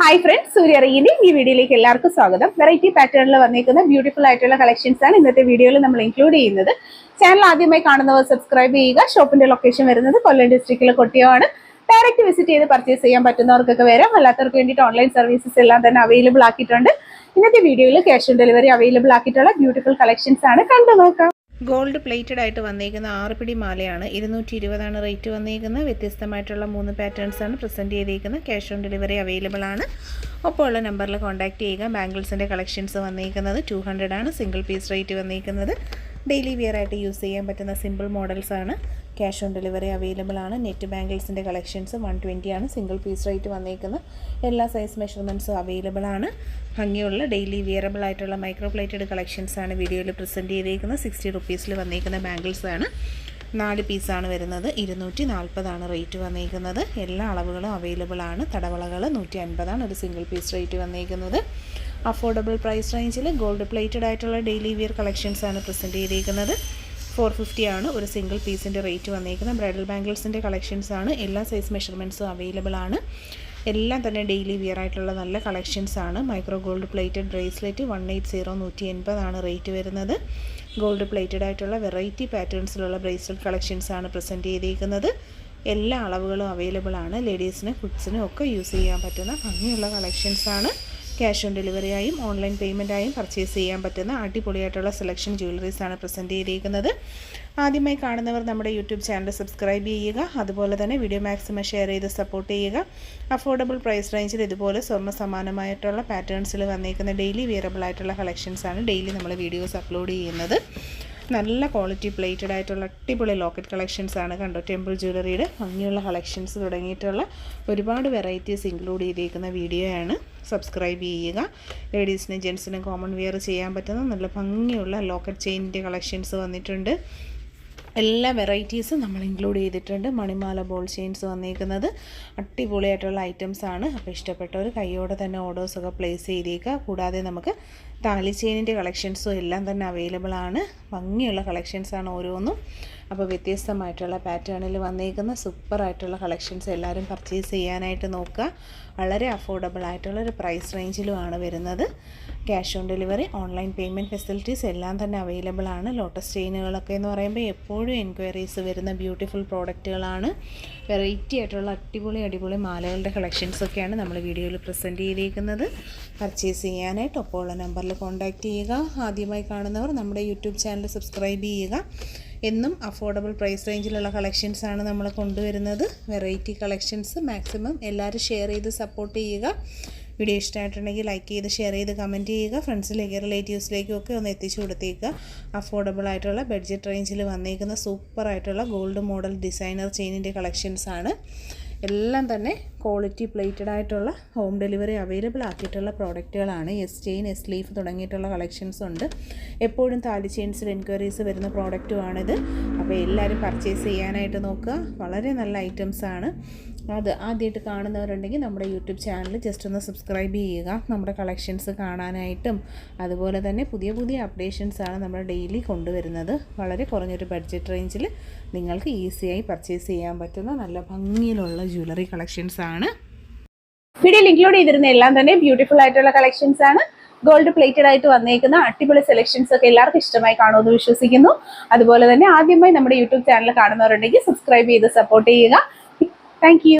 Hi friends സൂര്യ റീനി ഈ വീഡിയോയിലേക്ക് എല്ലാവർക്കും സ്വാഗതം. വെറൈറ്റി പാറ്റേണിൽ വന്നിരിക്കുന്ന ബ്യൂട്ടിഫുൾ ആയിട്ടുള്ള കളക്ഷൻസ് ആണ് ഇന്നത്തെ വീഡിയോയിൽ നമ്മൾ ഇൻക്ലൂഡ് ചെയ്യുന്നത്. ചാനൽ ആദ്യമായി കാണുന്നവർ സബ്സ്ക്രൈബ് ചെയ്യുക. ഷോപ്പിന്റെ ലൊക്കേഷൻ വരുന്നത് കൊല്ലം ഡിസ്ട്രിക്റ്റിലെ കൊട്ടിയമാണ് ഡയറക്റ്റ് വിസിറ്റ് ചെയ്ത് പർച്ചേസ് ചെയ്യാൻ പറ്റുന്നവർക്കൊക്കെ വരാം. അല്ലാത്തവർക്ക് വേണ്ടിയിട്ട് ഓൺലൈൻ സർവീസസ് എല്ലാം തന്നെ അവൈലബിൾ ആക്കിയിട്ടുണ്ട്. ഇന്നത്തെ വീഡിയോയിൽ ക്യാഷ് ഓൺ ഡെലിവറി അവൈലബിൾ ആക്കിയിട്ടുള്ള ബ്യൂട്ടിഫുൾ കളക്ഷൻസ് ആണ്. കണ്ടു നോക്കാം. ഗോൾഡ് പ്ലേറ്റഡ് ആയിട്ട് വന്നേക്കുന്ന ആറ് പിടി മാലയാണ്. ഇരുന്നൂറ്റി ഇരുപതാണ് റേറ്റ് വന്നേക്കുന്നത്. വ്യത്യസ്തമായിട്ടുള്ള മൂന്ന് പാറ്റേൺസ് ആണ് പ്രസന്റ് ചെയ്തേക്കുന്നത്. ക്യാഷ് ഓൺ ഡെലിവറി അവൈലബിൾ ആണ്. ഒപ്പം ഉള്ള നമ്പറിൽ കോൺടാക്ട് ചെയ്യുക. ബാംഗിൾസിന്റെ കളക്ഷൻസ് വന്നേക്കുന്നത് ടു ആണ് സിംഗിൾ പീസ് റേറ്റ് വന്നേക്കുന്നത്. ഡെയിലി വിയർ ആയിട്ട് യൂസ് ചെയ്യാൻ പറ്റുന്ന സിമ്പിൾ മോഡൽസാണ്. ക്യാഷ് ഓൺ ഡെലിവറി അവൈലബിൾ ആണ്. നെറ്റ് ബാംഗിൾസിന്റെ കളക്ഷൻസ് വൺ ആണ്. സിംഗിൾ പീസ് റേറ്റ് വന്നേക്കുന്നത് എല്ലാ സൈസ് മെഷർമെന്റ്സും അവൈലബിൾ ആണ്. ഭംഗിയുള്ള ഡെയിലി വിയറബിൾ ആയിട്ടുള്ള മൈക്രോ പ്ലേറ്റഡ് കളക്ഷൻസ് ആണ് വീഡിയോയിൽ പ്രസന്റ് ചെയ്തേക്കുന്നത്. സിക്സ്റ്റി റുപ്പീസിൽ വന്നേക്കുന്ന ബാംഗിൾസ് ആണ്. നാല് പീസാണ് വരുന്നത്. ഇരുന്നൂറ്റി നാൽപ്പതാണ് റേറ്റ് വന്നേക്കുന്നത്. എല്ലാ അളവുകളും അവൈലബിൾ ആണ്. തടവളകൾ നൂറ്റി അൻപതാണ് ഒരു സിംഗിൾ പീസ് റേറ്റ് വന്നേക്കുന്നത്. അഫോർഡബിൾ പ്രൈസ് റേഞ്ചിൽ ഗോൾഡ് പ്ലേറ്റഡ് ആയിട്ടുള്ള ഡെയിലി വിയർ കളക്ഷൻസ് ആണ് പ്രസന്റ് ചെയ്തേക്കുന്നത്. ഫോർ ഫിഫ്റ്റി ആണ് ഒരു സിംഗിൾ പീസിന്റെ റേറ്റ് വന്നേക്കുന്നത്. ബ്രൈഡൽ ബാംഗിൾസിന്റെ കളക്ഷൻസ് ആണ്. എല്ലാ സൈസ് മെഷർമെന്റ്സും അവൈലബിൾ ആണ്. എല്ലാം തന്നെ ഡെയിലി വിയർ ആയിട്ടുള്ള നല്ല കളക്ഷൻസ് ആണ്. Micro gold plated bracelet one eight zero നൂറ്റി എൺപതാണ് റേറ്റ് വരുന്നത്. ഗോൾഡ് പ്ലേറ്റഡ് ആയിട്ടുള്ള വെറൈറ്റി പാറ്റേൺസിലുള്ള ബ്രേസ്ലെറ്റ് കളക്ഷൻസ് ആണ് പ്രസന്റ് ചെയ്തിരിക്കുന്നത് എല്ലാ അളവുകളും അവൈലബിൾ ആണ്. ലേഡീസിന് കുഡ്സിനും ഒക്കെ യൂസ് ചെയ്യാൻ പറ്റുന്ന ഭംഗിയുള്ള കളക്ഷൻസ് ആണ്. ക്യാഷ് ഓൺ ഡെലിവറിയായും ഓൺലൈൻ പേയ്മെന്റായും പർച്ചേസ് ചെയ്യാൻ പറ്റുന്ന അടിപൊളിയായിട്ടുള്ള സെലക്ഷൻ ജ്വല്ലറീസ് ആണ് പ്രസന്റ് ചെയ്തിരിക്കുന്നത്. ആദ്യമായി കാണുന്നവർ നമ്മുടെ യൂട്യൂബ് ചാനൽ സബ്സ്ക്രൈബ് ചെയ്യുക അതുപോലെ തന്നെ വീഡിയോ മാക്സിമം ഷെയർ ചെയ്ത് സപ്പോർട്ട് ചെയ്യുക. അഫോർഡബിൾ പ്രൈസ് റേഞ്ചിൽ ഇതുപോലെ സ്വർണ സമാനമായിട്ടുള്ള പാറ്റേൺസിൽ വന്നേക്കുന്ന ഡെയിലി വിയറബിൾ ആയിട്ടുള്ള കളക്ഷൻസാണ് ഡെയിലി നമ്മൾ വീഡിയോസ് അപ്ലോഡ് ചെയ്യുന്നത്. നല്ല ക്വാളിറ്റി പ്ലേറ്റഡ് ആയിട്ടുള്ള അടിപൊളി ലോക്കറ്റ് കളക്ഷൻസ് ആണ് കണ്ടോ? ടെമ്പിൾ ജ്വല്ലറിയുടെ ഭംഗിയുള്ള കളക്ഷൻസ് തുടങ്ങിയിട്ടുള്ള ഒരുപാട് വെറൈറ്റീസ് ഇൻക്ലൂഡ് ചെയ്തിരിക്കുന്ന ആണ്. സബ്സ്ക്രൈബ് ചെയ്യുക. ലേഡീസിനും ജെൻസിനും കോമൺ വെയർ ചെയ്യാൻ പറ്റുന്ന നല്ല ഭംഗിയുള്ള ലോക്കറ്റ് ചെയിനിന്റെ കളക്ഷൻസ് വന്നിട്ടുണ്ട്. എല്ലാ വെറൈറ്റീസും നമ്മൾ ഇൻക്ലൂഡ് ചെയ്തിട്ടുണ്ട്. മണിമാല ബോൾ ചെയിൻസ് വന്നിരിക്കുന്നത് അടിപൊളിയായിട്ടുള്ള ഐറ്റംസ് ആണ്. അപ്പോൾ ഇഷ്ടപ്പെട്ടവർ കൈയോടെ തന്നെ ഓർഡേഴ്സൊക്കെ പ്ലേസ് ചെയ്തേക്കുക. കൂടാതെ നമുക്ക് താലി ചെയിനിന്റെ കളക്ഷൻസും എല്ലാം തന്നെ അവൈലബിൾ ആണ്. ഭംഗിയുള്ള കളക്ഷൻസാണ് ഓരോന്നും. അപ്പോൾ വ്യത്യസ്തമായിട്ടുള്ള പാറ്റേണിൽ വന്നേക്കുന്ന സൂപ്പറായിട്ടുള്ള കളക്ഷൻസ് എല്ലാവരും പർച്ചേസ് ചെയ്യാനായിട്ട് നോക്കുക. വളരെ അഫോർഡബിൾ ആയിട്ടുള്ള ഒരു പ്രൈസ് റേഞ്ചിലുമാണ് വരുന്നത്. Cash on delivery online payment facilities എല്ലാം തന്നെ അവൈലബിൾ ആണ്. ലോട്ടസ് ചെയിനുകളൊക്കെ എന്ന് പറയുമ്പോൾ എപ്പോഴും എൻക്വയറീസ് വരുന്ന ബ്യൂട്ടിഫുൾ പ്രോഡക്റ്റുകളാണ് വെറൈറ്റി ആയിട്ടുള്ള അടിപൊളി അടിപൊളി മാലകളുടെ കളക്ഷൻസൊക്കെയാണ് നമ്മൾ വീഡിയോയിൽ പ്രസന്റ് ചെയ്തിരിക്കുന്നത് പർച്ചേസ് ചെയ്യാനായിട്ട് ഒപ്പമുള്ള ഉള്ള നമ്പറിൽ കോൺടാക്റ്റ് ചെയ്യുക. ആദ്യമായി കാണുന്നവർ നമ്മുടെ യൂട്യൂബ് ചാനൽ സബ്സ്ക്രൈബ് ചെയ്യുക. എന്നും അഫോർഡബിൾ പ്രൈസ് റേഞ്ചിലുള്ള കളക്ഷൻസാണ് നമ്മൾ കൊണ്ടുവരുന്നത്. വെറൈറ്റി കളക്ഷൻസ് മാക്സിമം എല്ലാവരും ഷെയർ ചെയ്ത് സപ്പോർട്ട് ചെയ്യുക. വീഡിയോ ഇഷ്ടമായിട്ടുണ്ടെങ്കിൽ ലൈക്ക് ചെയ്ത് ഷെയർ ചെയ്ത് കമന്റ് ചെയ്യുക. ഫ്രണ്ട്സിലേക്ക് റിലേറ്റീവ്സിലേക്കും ഒക്കെ ഒന്ന് എത്തിച്ചു കൊടുത്തേക്കുക. അഫോർഡബിൾ ആയിട്ടുള്ള ബഡ്ജറ്റ് റേഞ്ചിൽ വന്നേക്കുന്ന സൂപ്പറായിട്ടുള്ള ഗോൾഡ് മോഡൽ ഡിസൈനർ ചെയിനിന്റെ കളക്ഷൻസാണ് എല്ലാം തന്നെ ക്വാളിറ്റി പ്ലേറ്റഡ് ആയിട്ടുള്ള ഹോം ഡെലിവറി അവൈലബിൾ ആക്കിയിട്ടുള്ള പ്രോഡക്റ്റുകളാണ് എസ് ചെയിൻ എസ് ലീഫ് തുടങ്ങിയിട്ടുള്ള കളക്ഷൻസ് ഉണ്ട്. എപ്പോഴും താലി ചെയിൻസിൽ എൻക്വയറീസ് വരുന്ന പ്രോഡക്റ്റുമാണിത് അപ്പോൾ എല്ലാവരും പർച്ചേസ് ചെയ്യാനായിട്ട് നോക്കുക. വളരെ നല്ല ഐറ്റംസ് ആണ്. അത് ആദ്യമായിട്ട് കാണുന്നവരുണ്ടെങ്കിൽ നമ്മുടെ യൂട്യൂബ് ചാനൽ ജസ്റ്റ് ഒന്ന് സബ്സ്ക്രൈബ് ചെയ്യുക. നമ്മുടെ കളക്ഷൻസ് കാണാനായിട്ടും അതുപോലെ തന്നെ പുതിയ പുതിയ അപ്ഡേഷൻസാണ് നമ്മൾ ഡെയിലി കൊണ്ടുവരുന്നത്. വളരെ കുറഞ്ഞൊരു ബഡ്ജറ്റ് റേഞ്ചിൽ നിങ്ങൾക്ക് ഈസിയായി പർച്ചേസ് ചെയ്യാൻ പറ്റുന്ന നല്ല ഭംഗിയിലുള്ള ജ്വല്ലറി കളക്ഷൻസ് ആണ്. വീഡിയോയിൽ ഇൻക്ലൂഡ് ചെയ്തിരുന്ന എല്ലാം തന്നെ ബ്യൂട്ടിഫുൾ ആയിട്ടുള്ള കളക്ഷൻസ് ആണ്. ഗോൾഡ് പ്ലേറ്റഡ് ആയിട്ട് വന്നേക്കുന്ന അടിപൊളി സെലക്ഷൻസ് ഒക്കെ എല്ലാവർക്കും ഇഷ്ടമായി കാണുമെന്ന് വിശ്വസിക്കുന്നു. അതുപോലെ തന്നെ ആദ്യമായി നമ്മുടെ യൂട്യൂബ് ചാനൽ കാണുന്നവരുണ്ടെങ്കിൽ സബ്സ്ക്രൈബ് ചെയ്ത് സപ്പോർട്ട് ചെയ്യുക. Thank you.